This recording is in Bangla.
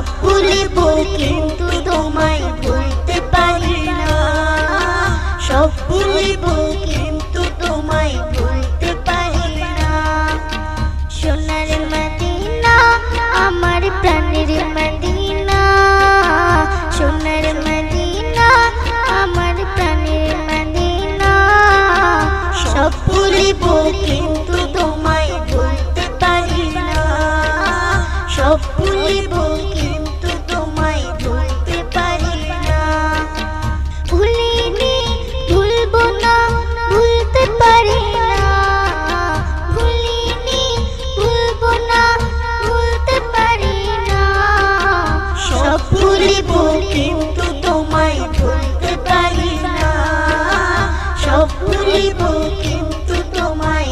সব কিন্তু তোমায় বলতে পারি না। সব ভুলিব কিন্তু তোমায় বলতে পারি না। সোনার মদিনা, আমার প্রাণের মদিনা। সোনার মদিনা, আমার প্রাণের মদিনা। সব ভুলিব কিন্তু তোমায় বলতে পারি না। সব ভুলিব কিন্তু তোমায় ধরতে পারি না। সব ভুলিব কিন্তু